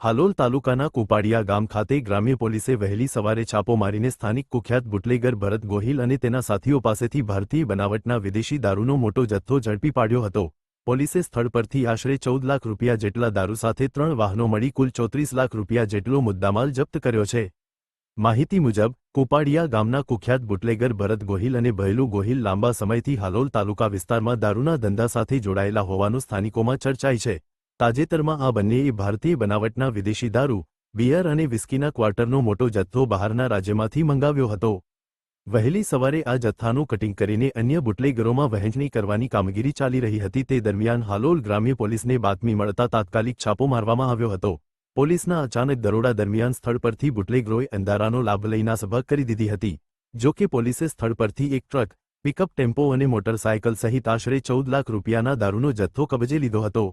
હાલોલ તાલુકાના કુપાડિયા ગામ ખાતે ગ્રામ્ય પોલીસે વહેલી સવારે છાપો મારીને સ્થાનિક કુખ્યાત બુટલેગર ભરત ગોહિલ અને તેના સાથીઓ પાસેથી ભારતીય બનાવટના વિદેશી દારૂનો મોટો જથ્થો ઝડપી પાડ્યો હતો. પોલીસે સ્થળ પરથી આશરે ચૌદ લાખ રૂપિયા જેટલા દારૂ સાથે ત્રણ વાહનો મળી કુલ ચોત્રીસ લાખ રૂપિયા જેટલો મુદ્દામાલ જપ્ત કર્યો છે. માહિતી મુજબ, કુપાડિયા ગામના કુખ્યાત બુટલેગર ભરત ગોહિલ અને ભયલુ ગોહિલ લાંબા સમયથી હાલોલ તાલુકા વિસ્તારમાં દારૂના ધંધા સાથે જોડાયેલા હોવાનું સ્થાનિકોમાં ચર્ચાઈ છે. તાજેતરમાં આ બંનેએ ભારતીય બનાવટના વિદેશી દારૂ, બિયર અને વિસ્કીના ક્વાર્ટરનો મોટો જથ્થો બહારના રાજ્યમાંથી મંગાવ્યો હતો. વહેલી સવારે આ જથ્થાનું કટિંગ કરીને અન્ય બુટલેગરોમાં વહેંચણી કરવાની કામગીરી ચાલી રહી હતી તે દરમિયાન હાલોલ ગ્રામ્ય પોલીસને બાતમી મળતા તાત્કાલિક છાપો મારવામાં આવ્યો હતો. પોલીસના અચાનક દરોડા દરમિયાન સ્થળ પરથી બુટલેગરોએ અંધારાનો લાભ લઈ નાસભાગ કરી દીધી હતી. જો કે પોલીસે સ્થળ પરથી એક ટ્રક, પિકઅપ ટેમ્પો અને મોટરસાયકલ સહિત આશરે ચૌદ લાખ રૂપિયાના દારૂનો જથ્થો કબજે લીધો હતો.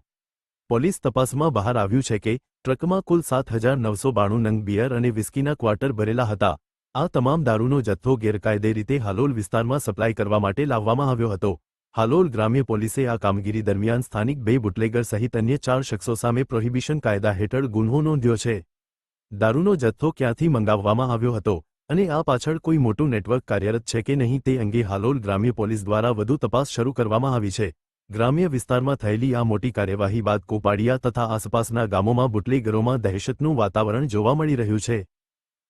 પોલીસ તપાસમાં બહાર આવ્યું છે કે ટ્રકમાં કુલ સાત હજાર નવસો બાણું નંગ બિયર અને વિસ્કીના ક્વાર્ટર ભરેલા હતા. આ તમામ દારૂનો જથ્થો ગેરકાયદે રીતે હાલોલ વિસ્તારમાં સપ્લાય કરવા માટે લાવવામાં આવ્યો હતો. હાલોલ ગ્રામ્ય પોલીસે આ કામગીરી દરમિયાન સ્થાનિક બે બુટલેગર સહિત અન્ય ચાર શખ્સો સામે પ્રોહિબિશન કાયદા હેઠળ ગુન્હો નોંધ્યો છે. દારૂનો જથ્થો ક્યાંથી મંગાવવામાં આવ્યો હતો અને આ પાછળ કોઈ મોટું નેટવર્ક કાર્યરત છે કે નહીં તે અંગે હાલોલ ગ્રામ્ય પોલીસ દ્વારા વધુ તપાસ શરૂ કરવામાં આવી છે. ગ્રામ્ય વિસ્તારમાં થયેલી આ મોટી કાર્યવાહી બાદ કોપાડિયા તથા આસપાસના ગામોમાં બુટલેગરોમાં દહેશતનું વાતાવરણ જોવા મળી રહ્યું છે.